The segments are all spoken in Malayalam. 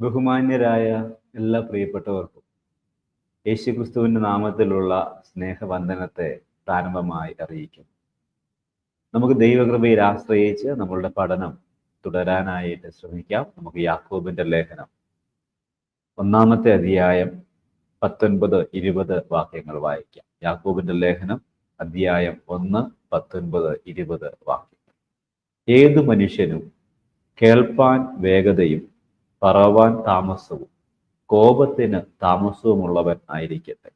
ബഹുമാന്യരായ എല്ലാ പ്രിയപ്പെട്ടവർക്കും യേശുക്രിസ്തുവിന്റെ നാമത്തിലുള്ള സ്നേഹവന്ദനത്തെ പ്രാരംഭമായി അറിയിക്കും നമുക്ക് ദൈവകൃപയിൽ ആശ്രയിച്ച് നമ്മളുടെ പഠനം തുടരാനായിട്ട് ശ്രമിക്കാം. നമുക്ക് യാക്കോബിന്റെ ലേഖനം ഒന്നാമത്തെ അധ്യായം പത്തൊൻപത് ഇരുപത് വാക്യങ്ങൾ വായിക്കാം. യാക്കോബിന്റെ ലേഖനം അധ്യായം ഒന്ന് പത്തൊൻപത് ഇരുപത് വാക്യങ്ങൾ. ഏതു മനുഷ്യനും കേൾപ്പാൻ വേഗതയും പറവാൻ താമസവും കോപത്തിന് താമസവുമുള്ളവൻ ആയിരിക്കട്ടെ.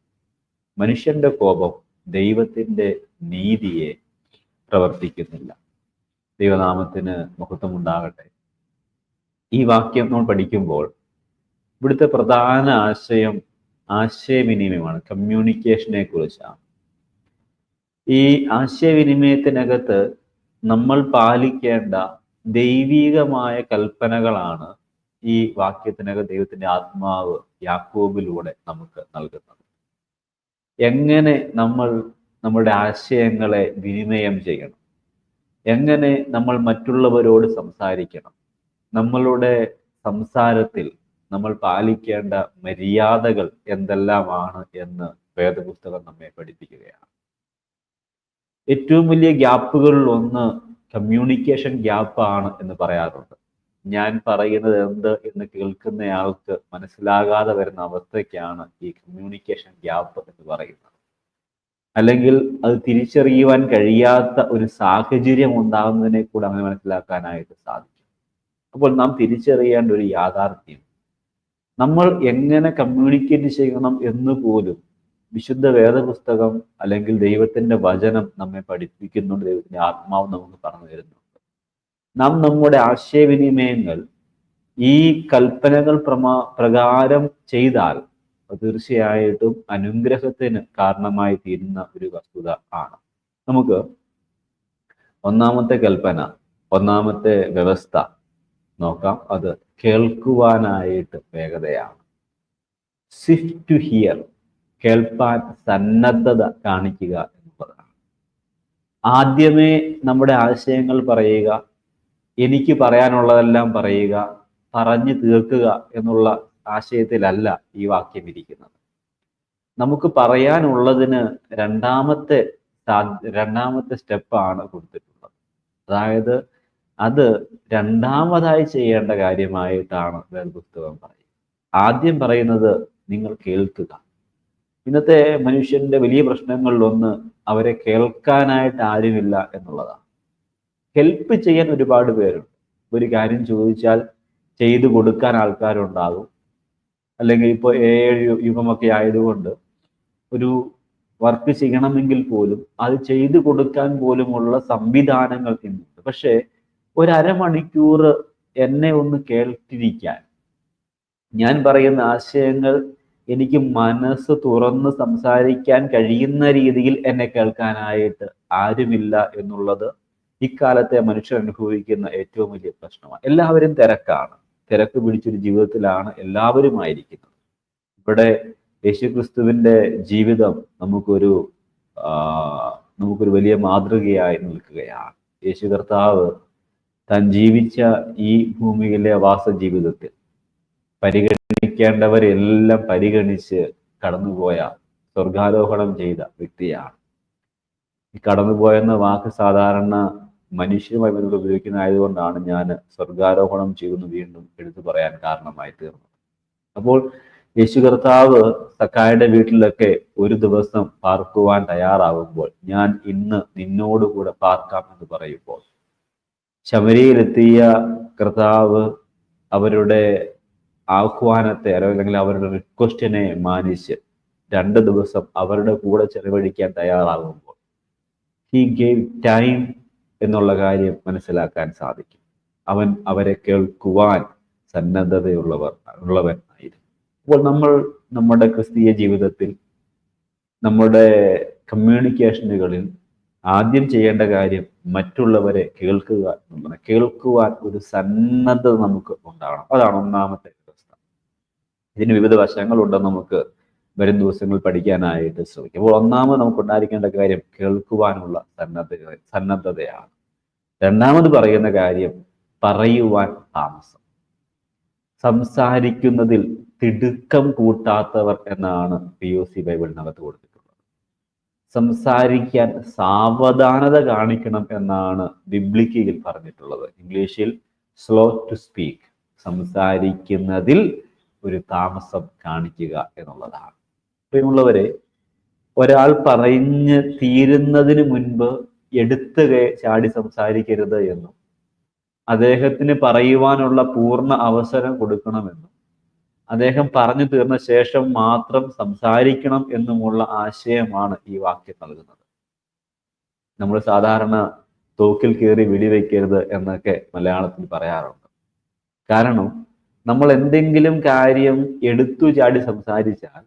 മനുഷ്യന്റെ കോപം ദൈവത്തിന്റെ നീതിയെ പ്രവർത്തിക്കുന്നില്ല. ദൈവനാമത്തിന് മഹത്വമുണ്ടാകട്ടെ. ഈ വാക്യം നമ്മൾ പഠിക്കുമ്പോൾ ഇവിടുത്തെ പ്രധാന ആശയം ആശയവിനിമയമാണ് കമ്മ്യൂണിക്കേഷനെ കുറിച്ചാണ് ഈ ആശയവിനിമയത്തിനകത്ത് നമ്മൾ പാലിക്കേണ്ട ദൈവീകമായ കൽപ്പനകളാണ് ഈ വാക്യത്തിനകത്ത് ദൈവത്തിന്റെ ആത്മാവ് യാക്കോബിലൂടെ നമുക്ക് നൽകുന്നത്. എങ്ങനെ നമ്മൾ നമ്മുടെ ആശയങ്ങളെ വിനിമയം ചെയ്യണം? എങ്ങനെ നമ്മൾ മറ്റുള്ളവരോട് സംസാരിക്കണം? നമ്മളുടെ സംസാരത്തിൽ നമ്മൾ പാലിക്കേണ്ട മര്യാദകൾ എന്തെല്ലാമാണ് എന്ന് വേദപുസ്തകം നമ്മെ പഠിപ്പിക്കുകയാണ്. ഏറ്റവും വലിയ ഗ്യാപ്പുകളിൽ ഒന്ന് കമ്മ്യൂണിക്കേഷൻ ഗ്യാപ്പാണ് എന്ന് പറയാറുണ്ട്. ഞാൻ പറയുന്നത് എന്ത് എന്ന് കേൾക്കുന്നയാൾക്ക് മനസ്സിലാകാതെ വരുന്ന അവസ്ഥയ്ക്കാണ് ഈ കമ്മ്യൂണിക്കേഷൻ ഗ്യാപ്പ് എന്ന് പറയുന്നത്. അല്ലെങ്കിൽ അത് തിരിച്ചറിയുവാൻ കഴിയാത്ത ഒരു സാഹചര്യം ഉണ്ടാകുന്നതിനെ കൂടെ അങ്ങനെ മനസ്സിലാക്കാനായിട്ട് സാധിക്കും. അപ്പോൾ നാം തിരിച്ചറിയേണ്ട ഒരു യാഥാർത്ഥ്യം. നമ്മൾ എങ്ങനെ കമ്മ്യൂണിക്കേറ്റ് ചെയ്യണം എന്ന് പോലും വിശുദ്ധ വേദപുസ്തകം അല്ലെങ്കിൽ ദൈവത്തിന്റെ വചനം നമ്മെ പഠിപ്പിക്കുന്നുണ്ട്. ദൈവത്തിന്റെ ആത്മാവ് നമുക്ക് പറഞ്ഞു തരുന്നുണ്ട് നാം നമ്മുടെ ആശയവിനിമയങ്ങൾ ഈ കൽപ്പനകൾ പ്രമാ പ്രകാരം ചെയ്താൽ തീർച്ചയായിട്ടും അനുഗ്രഹത്തിന് കാരണമായി തീരുന്ന ഒരു വസ്തുത ആണ്. നമുക്ക് ഒന്നാമത്തെ കൽപ്പന ഒന്നാമത്തെ വ്യവസ്ഥ നോക്കാം. അത് കേൾക്കുവാനായിട്ട് വേഗതയാണ്. സിഫ്റ്റ് ടു ഹിയർ കേൾപ്പാൻ സന്നദ്ധത കാണിക്കുക എന്നുള്ളതാണ്. ആദ്യമേ നമ്മുടെ ആശയങ്ങൾ പറയുക എനിക്ക് പറയാനുള്ളതെല്ലാം പറയുക പറഞ്ഞു തീർക്കുക എന്നുള്ള ആശയത്തിലല്ല ഈ വാക്യം ഇരിക്കുന്നത്. നമുക്ക് പറയാനുള്ളതിന് രണ്ടാമത്തെ രണ്ടാമത്തെ സ്റ്റെപ്പാണ് കൊടുത്തിട്ടുള്ളത്. അതായത് അത് രണ്ടാമതായി ചെയ്യേണ്ട കാര്യമായിട്ടാണ് വേദപുസ്തകം പറയുന്നത്. ആദ്യം പറയുന്നത് നിങ്ങൾ കേൾക്കുക. ഇന്നത്തെ മനുഷ്യന്റെ വലിയ പ്രശ്നങ്ങളിലൊന്ന് അവരെ കേൾക്കാനായിട്ട് ആരുമില്ല എന്നുള്ളതാണ്. ഹെൽപ്പ് ചെയ്യാൻ ഒരുപാട് പേരുണ്ട്. ഒരു കാര്യം ചോദിച്ചാൽ ചെയ്തു കൊടുക്കാൻ ആൾക്കാരുണ്ടാകും. അല്ലെങ്കിൽ ഇപ്പോൾ ഏഴ് യുഗമൊക്കെ ആയതുകൊണ്ട് ഒരു വർക്ക് ചെയ്യണമെങ്കിൽ പോലും അത് ചെയ്തു കൊടുക്കാൻ പോലുമുള്ള സംവിധാനങ്ങൾ ഇന്നുണ്ട്. പക്ഷേ ഒരു എന്നെ ഒന്ന് കേട്ടിരിക്കാൻ. ഞാൻ പറയുന്ന ആശയങ്ങൾ എനിക്ക് മനസ്സ് തുറന്ന് സംസാരിക്കാൻ കഴിയുന്ന രീതിയിൽ എന്നെ കേൾക്കാനായിട്ട് ആരുമില്ല എന്നുള്ളത് ഇക്കാലത്തെ മനുഷ്യർ അനുഭവിക്കുന്ന ഏറ്റവും വലിയ പ്രശ്നമാണ്. എല്ലാവരും തിരക്കാണ്. തിരക്ക് പിടിച്ചൊരു ജീവിതത്തിലാണ് എല്ലാവരും ആയിരിക്കുന്നത് ഇവിടെ യേശുക്രിസ്തുവിന്റെ ജീവിതം നമുക്കൊരു നമുക്കൊരു വലിയ മാതൃകയായി നിൽക്കുകയാണ്. യേശു കർത്താവ് താൻ ജീവിച്ച ഈ ഭൂമിയിലെ വാസ ജീവിതത്തിൽ പരിഗണിക്കേണ്ടവരെല്ലാം പരിഗണിച്ച് കടന്നുപോയ സ്വർഗാരോഹണം ചെയ്ത വ്യക്തിയാണ്. ഈ കടന്നുപോയെന്ന വാക്ക് സാധാരണ മനുഷ്യരുമായി ബന്ധപ്പെട്ട് ഉപയോഗിക്കുന്ന ആയതുകൊണ്ടാണ് ഞാൻ സ്വർഗാരോഹണം ചെയ്യുന്നു വീണ്ടും എടുത്തു പറയാൻ കാരണമായി തീർന്നത്. അപ്പോൾ യേശു കർത്താവ് സക്കായുടെ വീട്ടിലൊക്കെ ഒരു ദിവസം പാർക്കുവാൻ തയ്യാറാകുമ്പോൾ ഞാൻ ഇന്ന് നിന്നോടുകൂടെ പാർക്കാം എന്ന് പറയുമ്പോൾ ശബരിയിലെത്തിയ കർത്താവ് അവരുടെ ആഹ്വാനത്തെ അല്ലെങ്കിൽ അവരുടെ റിക്വസ്റ്റിനെ മാനിച്ച് രണ്ട് ദിവസം അവരുടെ കൂടെ ചെലവഴിക്കാൻ തയ്യാറാകുമ്പോൾ ഹി ഗേവ് ടൈം എന്നുള്ള കാര്യം മനസ്സിലാക്കാൻ സാധിക്കും. അവൻ അവരെ കേൾക്കുവാൻ സന്നദ്ധതയുള്ളവർ ഉള്ളവൻ ആയിരുന്നു അപ്പോൾ നമ്മൾ നമ്മുടെ ക്രിസ്തീയ ജീവിതത്തിൽ നമ്മുടെ കമ്മ്യൂണിക്കേഷനുകളിൽ ആദ്യം ചെയ്യേണ്ട കാര്യം മറ്റുള്ളവരെ കേൾക്കുക എന്നുള്ളതാണ്. കേൾക്കുവാൻ ഒരു സന്നദ്ധത നമുക്ക് ഉണ്ടാകണം അതാണ് ഒന്നാമത്തെ വ്യവസ്ഥ. ഇതിന് വിവിധ വശങ്ങളുണ്ടെന്ന് നമുക്ക് വരും ദിവസങ്ങൾ പഠിക്കാനായിട്ട് ശ്രമിക്കും. അപ്പോൾ ഒന്നാമത് നമുക്ക് ഉണ്ടായിരിക്കേണ്ട കാര്യം കേൾക്കുവാനുള്ള സന്നദ്ധ സന്നദ്ധതയാണ്. രണ്ടാമത് പറയുന്ന കാര്യം പറയുവാൻ താമസം. സംസാരിക്കുന്നതിൽ തിടുക്കം കൂട്ടാത്തവർ എന്നാണ് പി ഒ സി ബൈബിളിനകത്ത് കൊടുത്തിട്ടുള്ളത്. സംസാരിക്കാൻ സാവധാനത കാണിക്കണം എന്നാണ് ബിബ്ലിക്കയിൽ പറഞ്ഞിട്ടുള്ളത്. ഇംഗ്ലീഷിൽ സ്ലോ ടു സ്പീക്ക് സംസാരിക്കുന്നതിൽ ഒരു താമസം കാണിക്കുക എന്നുള്ളതാണ്. പ്രിയമുള്ളവരെ ഒരാൾ പറഞ്ഞ് തീരുന്നതിന് മുൻപ് എടുത്ത് ചാടി സംസാരിക്കരുത് എന്നും അദ്ദേഹത്തിന് പറയുവാനുള്ള പൂർണ അവസരം കൊടുക്കണമെന്നും അദ്ദേഹം പറഞ്ഞു തീർന്ന ശേഷം മാത്രം സംസാരിക്കണം എന്നുമുള്ള ആശയമാണ് ഈ വാക്യം നൽകുന്നത്. നമ്മൾ സാധാരണ തോക്കിൽ കയറി വെടിവെക്കരുത് എന്നൊക്കെ മലയാളത്തിൽ പറയാറുണ്ട്. കാരണം നമ്മൾ എന്തെങ്കിലും കാര്യം എടുത്തു ചാടി സംസാരിച്ചാൽ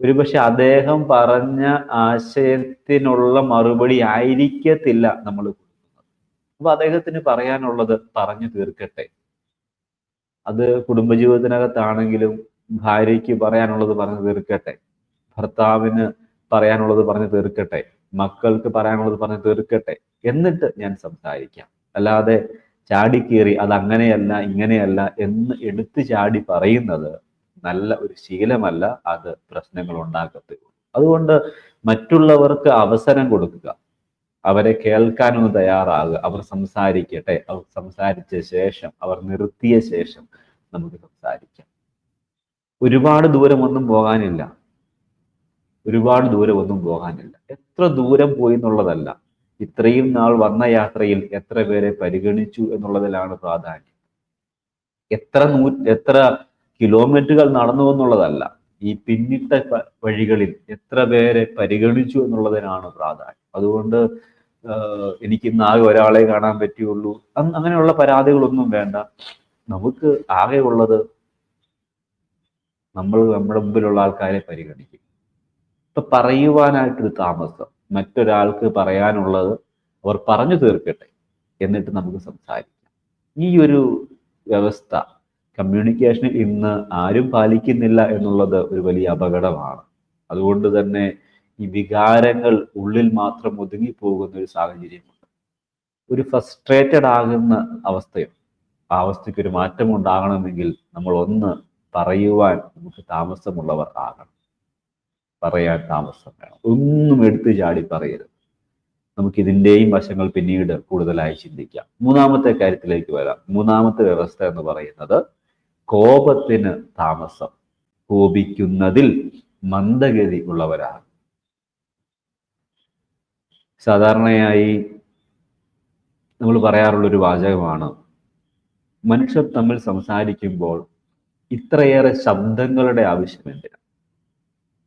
ഒരുപക്ഷെ അദ്ദേഹം പറഞ്ഞ ആശയത്തിനുള്ള മറുപടി ആയിരിക്കത്തില്ല നമ്മൾ കൊടുക്കുന്നത്. അപ്പൊ അദ്ദേഹത്തിന് പറയാനുള്ളത് പറഞ്ഞു തീർക്കട്ടെ. അത് കുടുംബജീവിതത്തിനകത്താണെങ്കിലും ഭാര്യയ്ക്ക് പറയാനുള്ളത് പറഞ്ഞു തീർക്കട്ടെ. ഭർത്താവിന് പറയാനുള്ളത് പറഞ്ഞു തീർക്കട്ടെ. മക്കൾക്ക് പറയാനുള്ളത് പറഞ്ഞു തീർക്കട്ടെ. എന്നിട്ട് ഞാൻ സംസാരിക്കാം. അല്ലാതെ ചാടിക്കേറി അത് അങ്ങനെയല്ല ഇങ്ങനെയല്ല എന്ന് എടുത്തു ചാടി പറയുന്നത് നല്ല ഒരു ശീലമല്ല അത് പ്രശ്നങ്ങൾ ഉണ്ടാക്കത്തുള്ളൂ അതുകൊണ്ട് മറ്റുള്ളവർക്ക് അവസരം കൊടുക്കുക. അവരെ കേൾക്കാനൊന്ന് തയ്യാറാകുക. അവർ സംസാരിക്കട്ടെ. അവർ സംസാരിച്ച ശേഷം അവർ നിർത്തിയ ശേഷം നമുക്ക് സംസാരിക്കാം. ഒരുപാട് ദൂരം ഒന്നും പോകാനില്ല. ഒരുപാട് ദൂരമൊന്നും പോകാനില്ല. എത്ര ദൂരം പോയി എന്നുള്ളതല്ല. ഇത്രയും നാൾ വന്ന യാത്രയിൽ എത്ര പേരെ പരിഗണിച്ചു എന്നുള്ളതിലാണ് പ്രാധാന്യം. എത്ര നൂ എത്ര കിലോമീറ്ററുകൾ നടന്നു എന്നുള്ളതല്ല. ഈ പിന്നിട്ട വഴികളിൽ എത്ര പേരെ പരിഗണിച്ചു എന്നുള്ളതിനാണ് പ്രാധാന്യം. അതുകൊണ്ട് എനിക്ക് ഇന്ന് ആകെ ഒരാളെ കാണാൻ പറ്റിയുള്ളൂ. അങ് അങ്ങനെയുള്ള പരാതികളൊന്നും വേണ്ട. നമുക്ക് ആകെ ഉള്ളത് നമ്മൾ നമ്മുടെ മുമ്പിലുള്ള ആൾക്കാരെ പരിഗണിക്കും. ഇപ്പൊ പറയുവാനായിട്ടൊരു താമസം മറ്റൊരാൾക്ക് പറയാനുള്ളത് അവർ പറഞ്ഞു തീർക്കട്ടെ എന്നിട്ട് നമുക്ക് സംസാരിക്കാം. ഈ ഒരു വ്യവസ്ഥ കമ്മ്യൂണിക്കേഷനിൽ ഇന്ന് ആരും പാലിക്കുന്നില്ല എന്നുള്ളത് ഒരു വലിയ അപകടമാണ്. അതുകൊണ്ട് തന്നെ ഈ വികാരങ്ങൾ ഉള്ളിൽ മാത്രം ഒതുങ്ങി പോകുന്ന ഒരു സാഹചര്യമുണ്ട്. ഒരു ഫ്രസ്ട്രേറ്റഡ് ആകുന്ന അവസ്ഥയും ആ അവസ്ഥയ്ക്ക് ഒരു മാറ്റം ഉണ്ടാകണമെങ്കിൽ നമ്മൾ ഒന്ന് പറയുവാൻ നമുക്ക് താമസമുള്ളവർ ആകണം. പറയാൻ താമസം വേണം. ഒന്നും എടുത്തു ചാടി പറയരുത്. നമുക്ക് ഇതിന്റെയും വശങ്ങൾ പിന്നീട് കൂടുതലായി ചിന്തിക്കാം. മൂന്നാമത്തെ കാര്യത്തിലേക്ക് വരാം. മൂന്നാമത്തെ വ്യവസ്ഥ എന്ന് പറയുന്നത് കോപത്തിന് താമസം കോപിക്കുന്നതിൽ മന്ദഗതി ഉള്ളവരാണ്. സാധാരണയായി നമ്മൾ പറയാറുള്ളൊരു വാചകമാണ് മനുഷ്യർ തമ്മിൽ സംസാരിക്കുമ്പോൾ ഇത്രയേറെ ശബ്ദങ്ങളുടെ ആവശ്യം എന്തിനാ?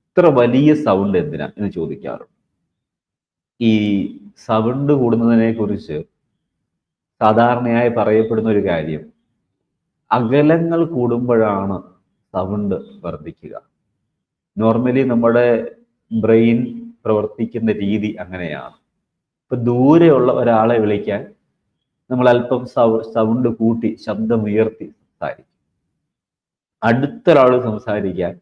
ഇത്ര വലിയ സൗണ്ട് എന്തിനാ എന്ന് ചോദിക്കാറുണ്ട്. ഈ സൗണ്ട് കൂടുന്നതിനെ കുറിച്ച് സാധാരണയായി പറയപ്പെടുന്ന ഒരു കാര്യം അകലങ്ങൾ കൂടുമ്പോഴാണ് സൗണ്ട് വർദ്ധിക്കുക. നോർമലി നമ്മുടെ ബ്രെയിൻ പ്രവർത്തിക്കുന്ന രീതി അങ്ങനെയാണ്. ഇപ്പൊ ദൂരെയുള്ള ഒരാളെ വിളിക്കാൻ നമ്മൾ അല്പം സൗണ്ട് കൂട്ടി ശബ്ദം ഉയർത്തി സംസാരിക്കും. അടുത്തൊരാൾ സംസാരിക്കാൻ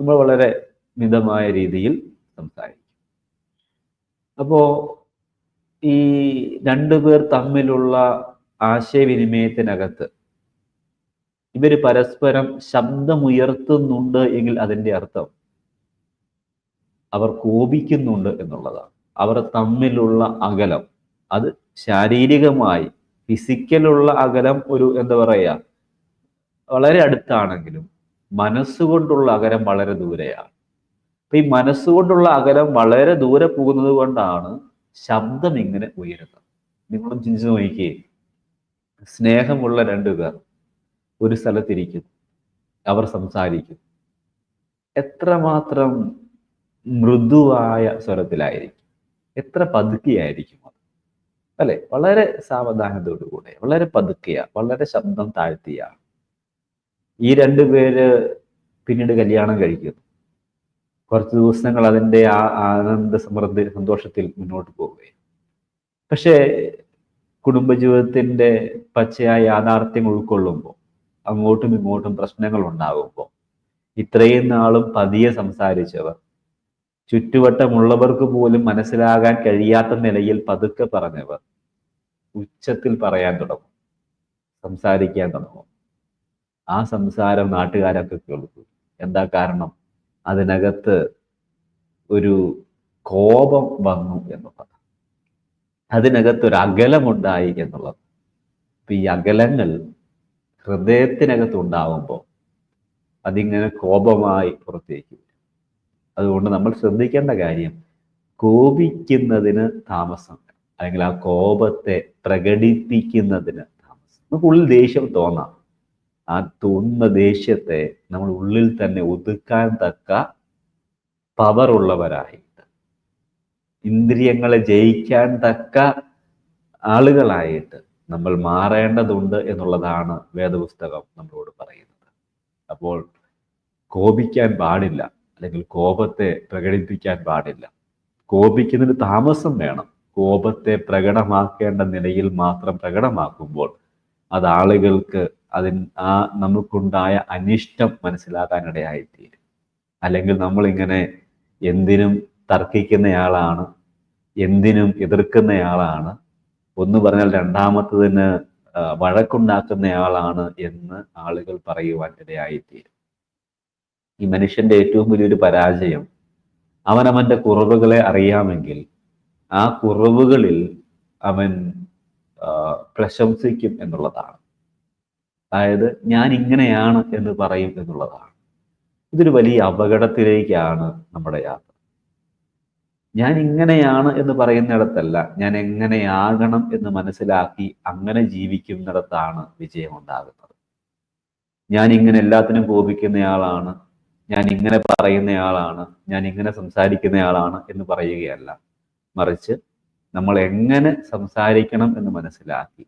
നമ്മൾ വളരെ മിതമായ രീതിയിൽ സംസാരിക്കും. അപ്പോ ഈ രണ്ടുപേർ തമ്മിലുള്ള ആശയവിനിമയത്തിനകത്ത് ഇവർ പരസ്പരം ശബ്ദമുയർത്തുന്നുണ്ട് എങ്കിൽ അതിന്റെ അർത്ഥം അവർ കോപിക്കുന്നുണ്ട് എന്നുള്ളതാണ്. അവർ തമ്മിലുള്ള അകലം. അത് ശാരീരികമായി ഫിസിക്കലുള്ള അകലം ഒരു എന്താ പറയുക വളരെ അടുത്താണെങ്കിലും മനസ്സുകൊണ്ടുള്ള അകലം വളരെ ദൂരെയാണ്. അപ്പൊ ഈ മനസ്സുകൊണ്ടുള്ള അകലം വളരെ ദൂരെ പോകുന്നത് കൊണ്ടാണ് ശബ്ദം ഇങ്ങനെ ഉയരുന്നത്. നിങ്ങളും ചിന്തിച്ചു നോക്കിയേ സ്നേഹമുള്ള രണ്ടുപേർ ഒരു സ്ഥലത്തിരിക്കുന്നു അവർ സംസാരിക്കും. എത്രമാത്രം മൃദുവായ സ്വരത്തിലായിരിക്കും. എത്ര പതുക്കിയായിരിക്കും അത്. അല്ലെ? വളരെ സാവധാനത്തോടുകൂടെ വളരെ പതുക്കിയ വളരെ ശബ്ദം താഴ്ത്തിയ. ഈ രണ്ടു പേര് പിന്നീട് കല്യാണം കഴിക്കുന്നു. കുറച്ച് ദിവസങ്ങൾ അതിന്റെ ആ ആനന്ദ സമൃദ്ധി സന്തോഷത്തിൽ മുന്നോട്ട് പോവുകയും പക്ഷേ കുടുംബജീവിതത്തിന്റെ പച്ചയായ യാഥാർത്ഥ്യം ഉൾക്കൊള്ളുമ്പോൾ അങ്ങോട്ടും ഇങ്ങോട്ടും പ്രശ്നങ്ങൾ ഉണ്ടാകുമ്പോൾ ഇത്രയും നാളും പതിയെ സംസാരിച്ചവർ ചുറ്റുവട്ടമുള്ളവർക്ക് പോലും മനസ്സിലാകാൻ കഴിയാത്ത നിലയിൽ പതുക്കെ പറഞ്ഞവർ ഉച്ചത്തിൽ പറയാൻ തുടങ്ങും സംസാരിക്കാൻ തുടങ്ങും. ആ സംസാരം നാട്ടുകാരൊക്കെ കേൾക്കും. എന്താ കാരണം? അതിനകത്ത് ഒരു കോപം വന്നു എന്നുള്ളത് അതിനകത്ത് ഒരു അകലമുണ്ടായി എന്നുള്ളത്. അപ്പൊ ഈ അകലങ്ങൾ ഹൃദയത്തിനകത്ത് ഉണ്ടാവുമ്പോൾ അതിങ്ങനെ കോപമായി പുറത്തേക്ക് അതുകൊണ്ട് നമ്മൾ ശ്രദ്ധിക്കേണ്ട കാര്യം കോപിക്കുന്നതിന് താമസം അല്ലെങ്കിൽ ആ കോപത്തെ പ്രകടിപ്പിക്കുന്നതിന് താമസം. നമുക്ക് ഉള്ളിൽ ദേഷ്യം തോന്നാം. ആ തോന്നുന്ന ദേഷ്യത്തെ നമ്മൾ ഉള്ളിൽ തന്നെ ഒതുക്കാൻ തക്ക പവർ ഉള്ളവരായിട്ട്. ഇന്ദ്രിയങ്ങളെ ജയിക്കാൻ തക്ക ആളുകളായിട്ട് നമ്മൾ മാറേണ്ടതുണ്ട് എന്നുള്ളതാണ് വേദപുസ്തകം നമ്മളോട് പറയുന്നത്. അപ്പോൾ കോപിക്കാൻ പാടില്ല അല്ലെങ്കിൽ കോപത്തെ പ്രകടിപ്പിക്കാൻ പാടില്ല. കോപിക്കുന്നതിന് താമസം വേണം. കോപത്തെ പ്രകടമാക്കേണ്ട നിലയിൽ മാത്രം പ്രകടമാക്കുമ്പോൾ അത് ആളുകൾക്ക് അതിൻ ആ നമുക്കുണ്ടായ അനിഷ്ടം മനസ്സിലാക്കാനിടയായിത്തീരും. അല്ലെങ്കിൽ നമ്മളിങ്ങനെ എന്തിനും തർക്കിക്കുന്നയാളാണ് എന്തിനും എതിർക്കുന്നയാളാണ് ഒന്ന് പറഞ്ഞാൽ രണ്ടാമത്തതിന് വഴക്കുണ്ടാക്കുന്നയാളാണ് എന്ന് ആളുകൾ പറയുവാൻ ഇടയായിത്തീരും. ഈ മനുഷ്യന്റെ ഏറ്റവും വലിയൊരു പരാജയം അവനവന്റെ കുറവുകളെ അറിയാമെങ്കിൽ ആ കുറവുകളിൽ അവൻ പ്രശംസിക്കും എന്നുള്ളതാണ്. അതായത് ഞാൻ ഇങ്ങനെയാണ് എന്ന് പറയും എന്നുള്ളതാണ്. ഇതൊരു വലിയ അപകടത്തിലേക്കാണ് നമ്മുടെ യാത്ര. ഞാൻ ഇങ്ങനെയാണ് എന്ന് പറയുന്നിടത്തല്ല. ഞാൻ എങ്ങനെയാകണം എന്ന് മനസ്സിലാക്കി അങ്ങനെ ജീവിക്കുന്നിടത്താണ് വിജയമുണ്ടാകുന്നത്. ഞാൻ ഇങ്ങനെ എല്ലാത്തിനും കോപിക്കുന്നയാളാണ്. ഞാൻ ഇങ്ങനെ പറയുന്നയാളാണ്. ഞാൻ ഇങ്ങനെ സംസാരിക്കുന്നയാളാണ് എന്ന് പറയുകയല്ല. മറിച്ച് നമ്മൾ എങ്ങനെ സംസാരിക്കണം എന്ന് മനസ്സിലാക്കി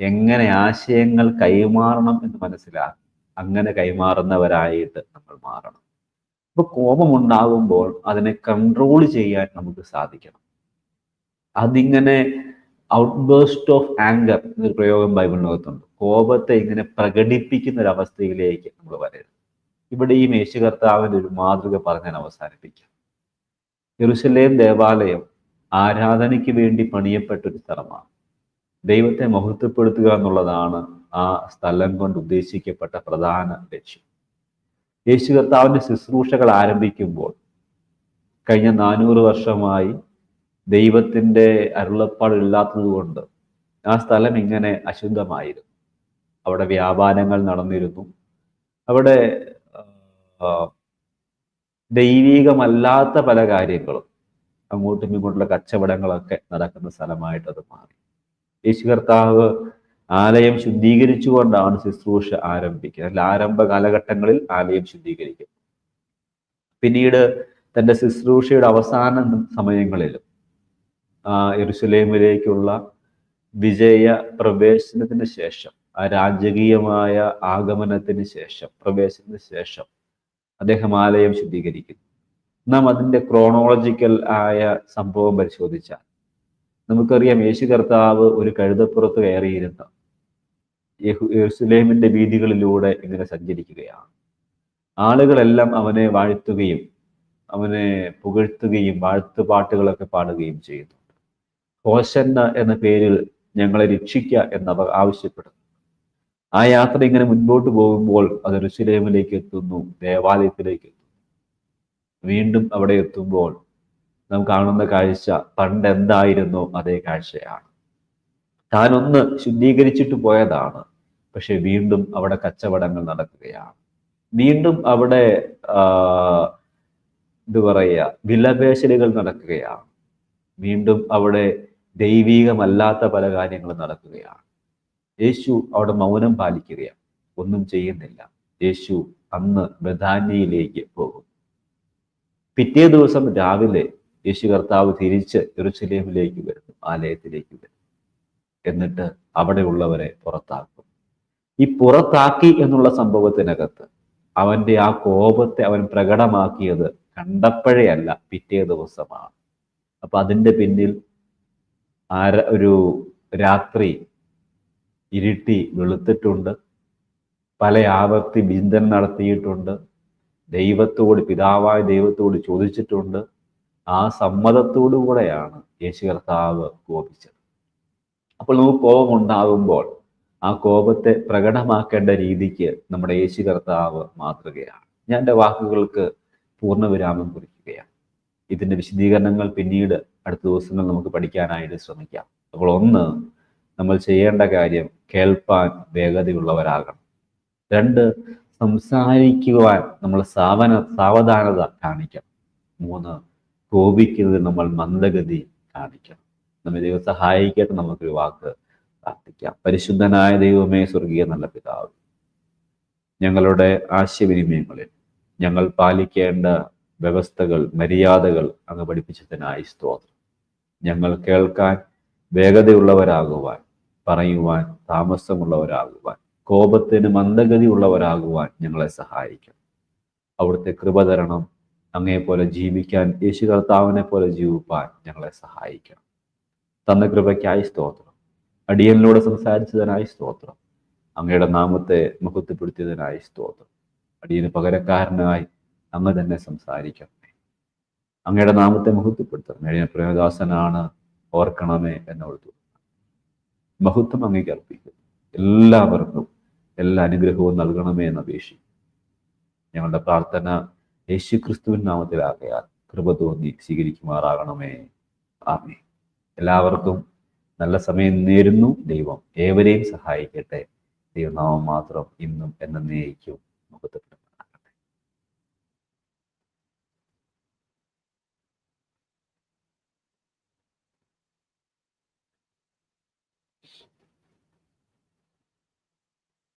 എങ്ങനെ ആശയങ്ങൾ കൈമാറണം എന്ന് മനസ്സിലാക്കി അങ്ങനെ കൈമാറുന്നവരായിട്ട് നമ്മൾ മാറണം. അപ്പൊ കോപമുണ്ടാകുമ്പോൾ അതിനെ കൺട്രോൾ ചെയ്യാൻ നമുക്ക് സാധിക്കണം. അതിങ്ങനെ ഔട്ട്ബേസ്റ്റ് ഓഫ് ആങ്കർ എന്നൊരു പ്രയോഗം ബൈബിളിനകത്തുണ്ട്. കോപത്തെ ഇങ്ങനെ പ്രകടിപ്പിക്കുന്ന ഒരു അവസ്ഥയിലേക്ക് നമ്മൾ വരരുത്. ഇവിടെ ഈ മേശു കർത്താവിന്റെ ഒരു മാതൃക പറഞ്ഞാൽ അവസാനിപ്പിക്കാം. യെറുസലേം ദേവാലയം ആരാധനയ്ക്ക് വേണ്ടി പണിയപ്പെട്ട ഒരു സ്ഥലമാണ്. ദൈവത്തെ മഹത്വപ്പെടുത്തുക എന്നുള്ളതാണ് ആ സ്ഥലം കൊണ്ട് ഉദ്ദേശിക്കപ്പെട്ട പ്രധാന ലക്ഷ്യം. യേശു കർത്താവിന്റെ ശുശ്രൂഷകൾ ആരംഭിക്കുമ്പോൾ കഴിഞ്ഞ നാനൂറ് വർഷമായി ദൈവത്തിന്റെ അരുളപ്പാടില്ലാത്തത് കൊണ്ട് ആ സ്ഥലം ഇങ്ങനെ അശുദ്ധമായിരുന്നു. അവിടെ വ്യാപാരങ്ങൾ നടന്നിരുന്നു. അവിടെ ദൈവികമല്ലാത്ത പല കാര്യങ്ങളും അങ്ങോട്ടും ഇങ്ങോട്ടുള്ള കച്ചവടങ്ങളൊക്കെ നടക്കുന്ന സ്ഥലമായിട്ട് അത് മാറി. യേശു കർത്താവ് ആലയം ശുദ്ധീകരിച്ചുകൊണ്ടാണ് ശുശ്രൂഷ ആരംഭിക്കുക. അല്ല ആരംഭ കാലഘട്ടങ്ങളിൽ ആലയം ശുദ്ധീകരിക്കും. പിന്നീട് തന്റെ ശുശ്രൂഷയുടെ അവസാന സമയങ്ങളിലും ആ എരുസലേമിലേക്കുള്ള വിജയ പ്രവേശനത്തിന് ശേഷം ആ രാജകീയമായ ആഗമനത്തിന് ശേഷം പ്രവേശനത്തിന് ശേഷം അദ്ദേഹം ആലയം ശുദ്ധീകരിക്കുന്നു നാം അതിന്റെ ക്രോണോളജിക്കൽ ആയ സംഭവം പരിശോധിച്ചാൽ നമുക്കറിയാം യേശു കർത്താവ് ഒരു കഴുതപ്പുറത്ത് കയറിയിരുന്ന യെരുസലേമിന്റെ വീതികളിലൂടെ ഇങ്ങനെ സഞ്ചരിക്കുകയാണ്. ആളുകളെല്ലാം അവനെ വാഴ്ത്തുകയും അവനെ പുകഴ്ത്തുകയും വാഴ്ത്തുപാട്ടുകളൊക്കെ പാടുകയും ചെയ്യുന്നു. ഹോശന്ന എന്ന പേരിൽ ഞങ്ങളെ രക്ഷിക്കുക എന്നവർ ആവശ്യപ്പെടുന്നു. ആ യാത്ര ഇങ്ങനെ മുൻപോട്ട് പോകുമ്പോൾ അത് ഋഷുലേമിലേക്ക് എത്തുന്നു ദേവാലയത്തിലേക്ക് എത്തുന്നു. വീണ്ടും അവിടെ എത്തുമ്പോൾ നാം കാണുന്ന കാഴ്ച പണ്ട് എന്തായിരുന്നു അതേ കാഴ്ചയാണ്. താൻ ഒന്ന് ശുദ്ധീകരിച്ചിട്ട് പോയതാണ്. പക്ഷെ വീണ്ടും അവിടെ കച്ചവടങ്ങൾ നടക്കുകയാണ്. വീണ്ടും അവിടെ എന്ത് പറയുക വിലപേശലുകൾ നടക്കുകയാണ്. വീണ്ടും അവിടെ ദൈവീകമല്ലാത്ത പല കാര്യങ്ങളും നടക്കുകയാണ്. യേശു അവിടെ മൗനം പാലിക്കുകയാണ്. ഒന്നും ചെയ്യുന്നില്ല. യേശു അന്ന് ബദാനിയിലേക്ക് പോകും. പിറ്റേ ദിവസം രാവിലെ യേശു കർത്താവ് തിരിച്ച് എറുസലേമിലേക്ക് വരുന്നു ആലയത്തിലേക്ക് വരുന്നു. എന്നിട്ട് അവിടെയുള്ളവരെ പുറത്താക്കും. ഈ പുറത്താക്കി എന്നുള്ള സംഭവത്തിനകത്ത് അവന്റെ ആ കോപത്തെ അവൻ പ്രകടമാക്കിയത് കണ്ടപ്പോഴേയല്ല പിറ്റേ ദിവസമാണ്. അപ്പൊ അതിന്റെ പിന്നിൽ ആര ഒരു രാത്രി ഇരുട്ടി വെളുത്തിട്ടുണ്ട് പല ആവർത്തി ബിന്ദൻ നടത്തിയിട്ടുണ്ട് ദൈവത്തോട് പിതാവായ ദൈവത്തോട് ചോദിച്ചിട്ടുണ്ട്. ആ സമ്മതത്തോടു കൂടെയാണ് യേശു കർത്താവ് കോപിച്ചത്. അപ്പോൾ നമുക്ക് കോപം ഉണ്ടാകുമ്പോൾ ആ കോപത്തെ പ്രകടമാക്കേണ്ട രീതിക്ക് നമ്മുടെ യേശു കർത്താവ് മാതൃകയാണ്. ഞാൻ എന്റെ വാക്കുകൾക്ക് പൂർണവിരാമം കുറിക്കുകയാണ്. ഇതിന്റെ വിശദീകരണങ്ങൾ പിന്നീട് അടുത്ത ദിവസങ്ങൾ നമുക്ക് പഠിക്കാനായിട്ട് ശ്രമിക്കാം. അപ്പോൾ ഒന്ന് നമ്മൾ ചെയ്യേണ്ട കാര്യം കേൾപ്പാൻ വേഗതയുള്ളവരാകണം. രണ്ട് സംസാരിക്കുവാൻ നമ്മൾ സാവന സാവധാനത കാണിക്കണം. മൂന്ന് കോപിക്കുന്നതിൽ നമ്മൾ മന്ദഗതി കാണിക്കണം. നമ്മെ ദൈവം സഹായിക്കട്ടെ നമുക്കൊരു വാക്ക് പ്രാർത്ഥിക്കാം. പരിശുദ്ധനായ ദൈവമേ സ്വർഗീയ നല്ല പിതാവ് ഞങ്ങളുടെ ആശയവിനിമയങ്ങളിൽ ഞങ്ങൾ പാലിക്കേണ്ട വ്യവസ്ഥകൾ മര്യാദകൾ അങ്ങ് പഠിപ്പിച്ചതിനായി സ്തോത്രം. ഞങ്ങൾ കേൾക്കാൻ വേഗതയുള്ളവരാകുവാൻ പറയുവാൻ താമസമുള്ളവരാകുവാൻ കോപത്തിന് മന്ദഗതി ഉള്ളവരാകുവാൻ ഞങ്ങളെ സഹായിക്കണം. അവിടുത്തെ കൃപ തരണം അങ്ങേപ്പോലെ ജീവിക്കാൻ യേശു കർത്താവിനെ പോലെ ജീവിപ്പാൻ ഞങ്ങളെ സഹായിക്കണം. തന്ന കൃപയ്ക്കായി സ്തോത്രം. അടിയനിലൂടെ സംസാരിച്ചതിനായി സ്തോത്രം. അങ്ങയുടെ നാമത്തെ മഹത്വപ്പെടുത്തിയതിനായി സ്തോത്രം. അടിയന് പകരക്കാരനായി അങ്ങ് തന്നെ സംസാരിക്കണമേ. അങ്ങയുടെ നാമത്തെ മഹത്വപ്പെടുത്തണം. അടിയൻ പ്രേമദാസനാണ് ഓർക്കണമേ എന്നോർത്തു മഹത്വം അങ്ങേക്ക് അർപ്പിക്കുന്നു. എല്ലാവർക്കും എല്ലാ അനുഗ്രഹവും നൽകണമേ എന്ന് അപേക്ഷിക്കും ഞങ്ങളുടെ പ്രാർത്ഥന യേശു ക്രിസ്തുവിൻ നാമത്തിലാകയാൽ കൃപ തോന്നി സ്വീകരിക്കുമാറാകണമേ. ആമേ എല്ലാവർക്കും നല്ല സമയം നേരുന്നു. ദൈവം ഏവരെയും സഹായിക്കട്ടെ. ദൈവനാമം മാത്രം ഇന്നും എന്നേക്കും മഹത്വപ്പെടും